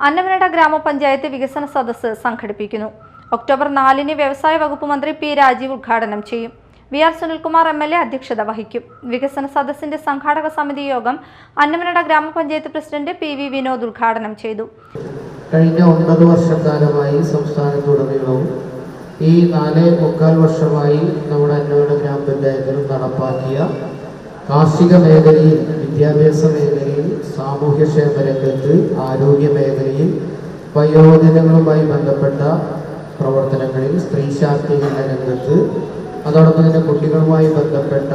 അന്നമനട ഗ്രാമപഞ്ചായത്ത് വികസന സദസ്സ് സംഘടിപ്പിക്കുന്നു. ഒക്ടോബർ നാലിന് വ്യവസായ വകുപ്പ് മന്ത്രി പി രാജീവ് ഉദ്ഘാടനം ചെയ്യും. V R Sunilkumar M L A അധ്യക്ഷത വഹിക്കും. വികസന സദസ്സിന്റെ സംഘാടക സമിതി യോഗം അന്നമനട ഗ്രാമപഞ്ചായത്ത് പ്രസിഡന്റ് പി വി വിനോദ് ഉദ്ഘാടനം ചെയ്തു. കഴിഞ്ഞ ഒൻപത് വർഷക്കാലമായി സംസ്ഥാനത്തുടനീളവും ഈ നാല് മുക്കാൽ വർഷമായി നമ്മുടെ അന്നമനട ഗ്രാമപഞ്ചായത്തിൽ നടപ്പാക്കിയ കാർഷിക മേഖലയിൽ വിദ്യാഭ്യാസ മേഖലയിൽ സാമൂഹ്യക്ഷേമ രംഗത്ത് ആരോഗ്യ മേഖലയിൽ വയോജനങ്ങളുമായി ബന്ധപ്പെട്ട പ്രവർത്തനങ്ങളിൽ സ്ത്രീ ശാക്തീകരണ രംഗത്ത് അതോടൊപ്പം തന്നെ കുട്ടികളുമായി ബന്ധപ്പെട്ട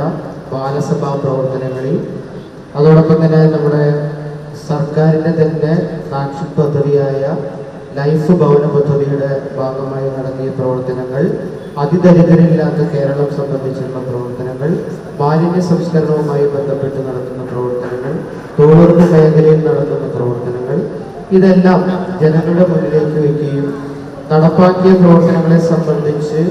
ബാലസഭാ പ്രവർത്തനങ്ങളിൽ അതോടൊപ്പം തന്നെ നമ്മുടെ സർക്കാരിന്റെ തന്നെ സാക്ഷി പദ്ധതിയായ ലൈഫ് ഭവന പദ്ധതിയുടെ ഭാഗമായി നടത്തിയ പ്രവർത്തനങ്ങൾ അതിദരിദ്രരില്ലാത്ത കേരളം സംബന്ധിച്ചുള്ള പ്രവർത്തനങ്ങൾ മാലിന്യ സംസ്കരണവുമായി ബന്ധപ്പെട്ട് നടത്തുന്ന പ്രവർത്തനങ്ങൾ മേഖലയിൽ നടക്കുന്ന പ്രവർത്തനങ്ങൾ ഇതെല്ലാം ജനങ്ങളുടെ മുന്നിലേക്ക് വയ്ക്കുകയും നടപ്പാക്കിയ പ്രവർത്തനങ്ങളെ സംബന്ധിച്ച്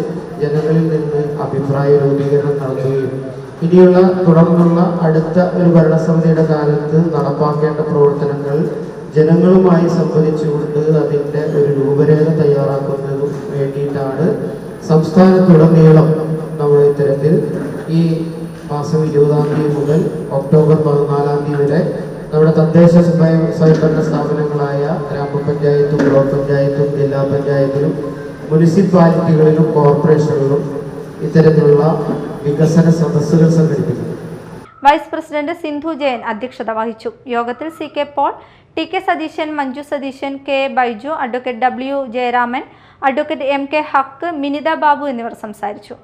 ജനങ്ങളിൽ നിന്ന് അഭിപ്രായ രൂപീകരണം നടത്തുകയും ഇനിയുള്ള തുടർന്നുള്ള അടുത്ത ഒരു ഭരണസമിതിയുടെ കാലത്ത് നടപ്പാക്കേണ്ട പ്രവർത്തനങ്ങൾ ജനങ്ങളുമായി സംവദിച്ചുകൊണ്ട് അതിന്റെ ഒരു രൂപരേഖ തയ്യാറാക്കുന്നതിന് വേണ്ടിയിട്ടാണ് സംസ്ഥാനത്തുടനീളം നമ്മൾ ഇത്തരത്തിൽ ഈ മാസം ഇരുപതാം തീയതി മുതൽ ഒക്ടോബർ പതിനാലാം തീയതി വരെ നമ്മുടെ തദ്ദേശ സ്വയം സ്വയംഭരണ സ്ഥാപനങ്ങളായ ഗ്രാമപഞ്ചായത്തും ബ്ലോക്ക് പഞ്ചായത്തും ജില്ലാ പഞ്ചായത്തിലും മുനിസിപ്പാലിറ്റികളിലും കോർപ്പറേഷനുകളിലും ഇത്തരത്തിലുള്ള വികസന സദസ്സുകൾ സംഘടിപ്പിക്കുന്നു. വൈസ് പ്രസിഡന്റ് സിന്ധു ജയൻ അധ്യക്ഷത വഹിച്ചു. യോഗത്തിൽ C K Paul T K Satheesan Manju Satheesan K Baiju advocate W Jayaraman advocate M K Haq Minitha Babu എന്നിവർ സംസാരിച്ചു.